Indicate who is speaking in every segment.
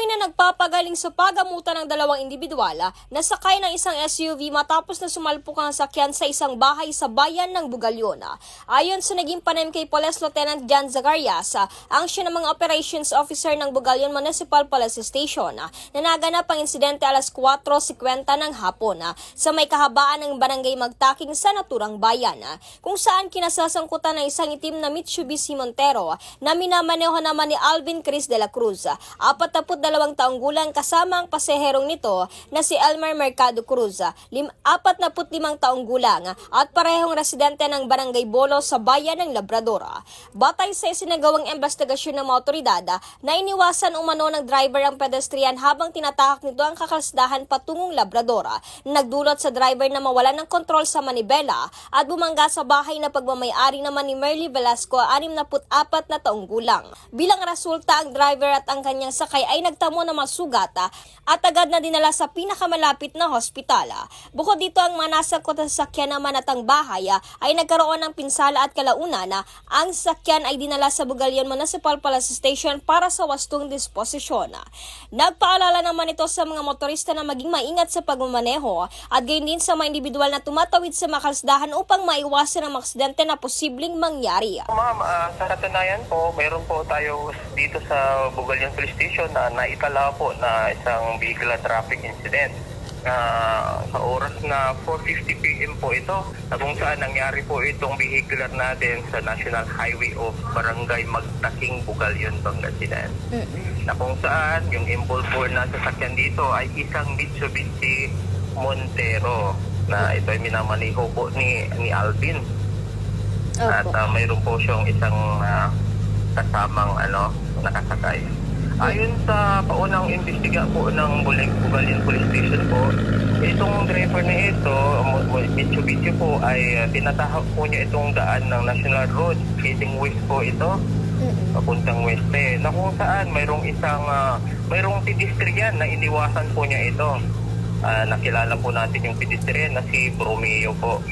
Speaker 1: Patuloy na nagpapagaling sa pagamutan ng dalawang individual ah, na sakay ng isang SUV matapos na sumalpok ang sakyan sa isang bahay sa bayan ng Bugalyon. ah. Ayon sa naging panem kay Police Lieutenant Jan Zagarias, ah, ang siya ng mga operations officer ng Bugalyon Municipal Police Station, na naganap ang insidente alas 4.50 ng hapon sa may kahabaan ng barangay Magtaking sa naturang bayan, kung saan kinasasangkutan ng isang itim na Mitsubishi Montero na minamaneho naman ni Alvin Chris de la Cruz. ah, 42 taong gulang kasama ang paseherong nito na si Elmer Mercado Cruz, ah, lim- 45 taong gulang at parehong residente ng Barangay Bolo sa bayan ng Labrador. Batay sa isinagawang investigasyon ng mga otoridad ah, na iniwasan umano ng driver ang pedestrian habang tinatahak nito ang kakalsdahan patungong Labrador. Nagdulot sa driver na mawalan ng kontrol sa manibela at bumangga sa bahay na pagmamayari naman ni Merly Velasco, 64 na taong gulang. Bilang resulta, ang driver at ang kanyang sakay ay nagtamo ng mga sugat ah, at agad na dinala sa pinakamalapit na hospital. Bukod dito, ang mga nasakot sa sakyan naman at ang bahay ah, ay nagkaroon ng pinsala at kalaunan na ang sakyan ay dinala sa Bugalyon Municipal Police Station para sa wastong disposisyon. Nagpaalala naman ito sa mga motorista na maging maingat sa pagmamaneho at gayon din sa mga individual na tumatawid sa makalsdahan upang maiwasan ang aksidente na posibleng mangyari.
Speaker 2: Ma'am, ah, sa katunayan po, mayroon po tayo dito sa Bugalyan Police Station na naitala po na isang vehicular traffic incident. Ah, sa oras na 4.50 p.m. po ito, na kung saan nangyari po itong vehicular natin sa National Highway of Barangay Magtaking, Bugalyan, Pangasinan. Na kung saan yung involved na sasakyan dito ay isang Mitsubishi Montero na ito ay minamaniho po ni, ni Alvin. At ah, mayroon po siyang isang ah, kasamang ano, nakasakay. Ayon sa paunang imbestiga po ng Bulig Bugalin Police Station po, itong driver na ito, Mitsubishi po, ay uh, tinatahak po niya itong daan ng National Road, heading west po ito, papuntang weste, na kung saan mayroong isang, ah, mayroong pedestrian na iniwasan po niya ito. Ah, nakilala po natin yung pedestrian na si Bromeo po.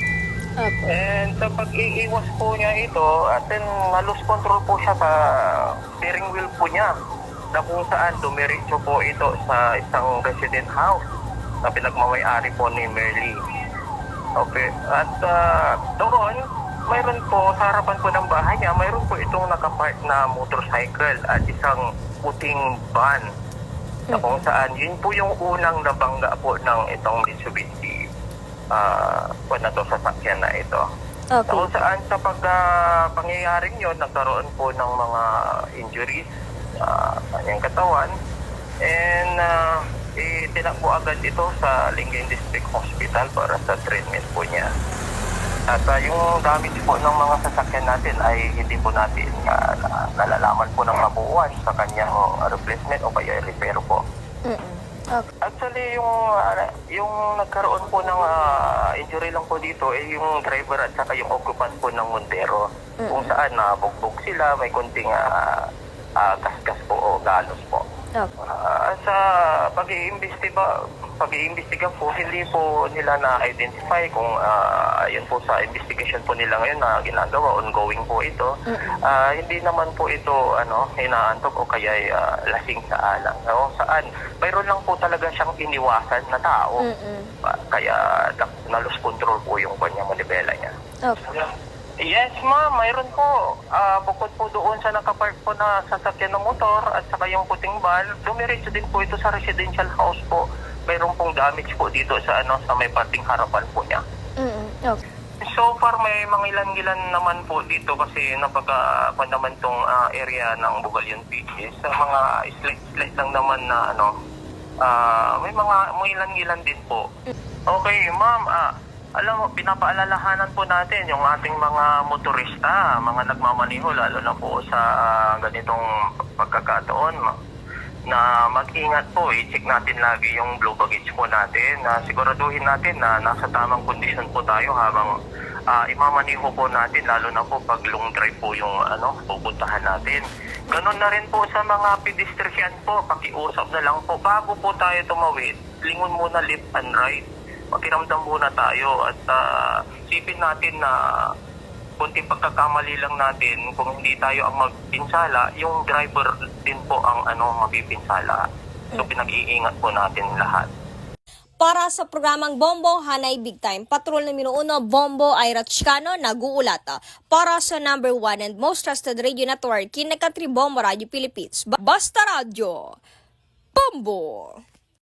Speaker 1: Opo.
Speaker 2: And sa pag-iiwas po niya ito, at then na-lose control po siya sa steering wheel po niya na kung saan dumiretso po ito sa isang resident house na pinagmamayari po ni Merly. Okay. At ah, doon, mayroon po sa harapan po ng bahay niya, mayroon po itong nakapark na motorcycle at isang puting van na kung saan yun po yung unang nabangga po ng itong Mitsubishi uh, na to sasakyan na ito.
Speaker 1: Okay.
Speaker 2: Kung saan sa pag ah, pangyayaring yun, nagkaroon po ng mga injuries sa kanyang katawan. And uh, itinakbo agad ito sa Lingayen District Hospital para sa treatment po niya. At ah, yung damage po ng mga sasakyan natin ay hindi po natin ah, na- nalalaman po ng mabuuan sa kanyang replacement o kaya repair po.
Speaker 1: Mm-mm. Okay.
Speaker 2: Actually, yung ah, yung nagkaroon po ng ah, injury lang po dito ay yung driver at saka yung occupant po ng Montero. Kung saan nabugbog sila, may konting ah, ah, gasgas galos po.
Speaker 1: Okay.
Speaker 2: Ah, sa pag-iimbestiga, pag-iimbestiga po, hindi po nila na-identify kung ah, yun po sa investigation po nila ngayon na ginagawa, ongoing po ito. Ah, hindi naman po ito ano, inaantok o kaya ah, lasing sa alang. No? Saan? Mayroon lang po talaga siyang iniwasan na tao.
Speaker 1: Mm-mm.
Speaker 2: Ah, kaya na- na-lose control po yung kanyang manibela niya.
Speaker 1: Okay.
Speaker 2: Yes, ma'am. Mayroon po. Ah, bukod po doon sa nakapark po na sasakyan ng motor at saka yung puting van, dumiretso din po ito sa residential house po. Mayroon pong damage po dito sa ano sa may parting harapan po niya.
Speaker 1: Mm-mm. Okay.
Speaker 2: So far may mga ilan-ilan naman po dito kasi napaka pa naman tong ah, area ng Bugalyon Beach. Sa mga slight-slight lang naman na ano ah, may mga mga ilan-ilan din po. Okay, ma'am. Ah, alam mo, pinapaalalahanan po natin yung ating mga motorista, mga nagmamaniho, lalo na po sa ah, ganitong pagkakataon na mag-ingat po, i-check natin lagi yung blue baggage po natin, na siguraduhin natin na nasa tamang kondisyon po tayo habang ah, imamaniho po natin, lalo na po pag long drive po yung ano, pupuntahan natin. Ganon na rin po sa mga pedestrian po, pakiusap na lang po, bago po tayo tumawid, lingon muna left and right. Pakiramdam muna tayo at ah, sipin natin na kunting pagkakamali lang natin, kung hindi tayo ang magpinsala, yung driver din po ang ano mapipinsala. So pinag-iingat po natin lahat.
Speaker 1: Para sa programang Bombo Hanay Big Time, Patrol na Minuuno, Bombo Ira Chicano, nag-uulata. Para sa number one and most trusted radio network, Kinakatri Bombo Radio Philippines. Ba- Basta Radio. Bombo!